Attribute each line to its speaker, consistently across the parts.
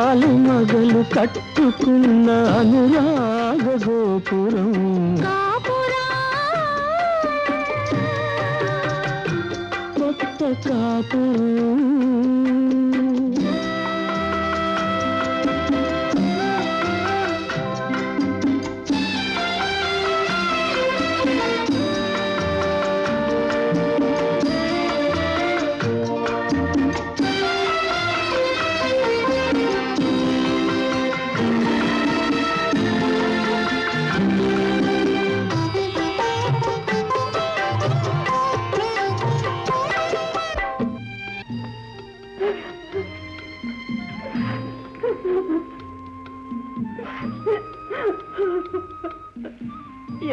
Speaker 1: ఆలుమగలు కట్టుకున్న అనురాగ గోపురం కొత్త కాపురం.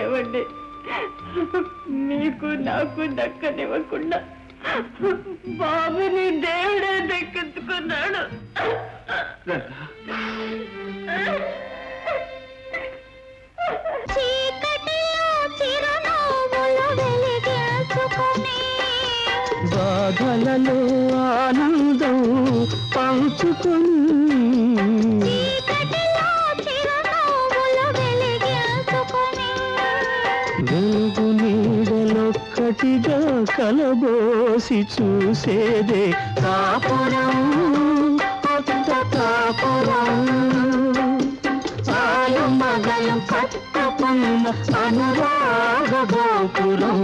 Speaker 2: ఏమండి? మీకు నాకు దక్కనివ్వకుండా బాబుని దేవుడే దక్కించుకున్నాడు.
Speaker 1: బాధలలో ఆనందం పంచుకొని తాపతిగా కలబోసి చూసేదే తాపురం కాపురం చాలు మగలు పట్టపున్న అనురాగ గోపురం.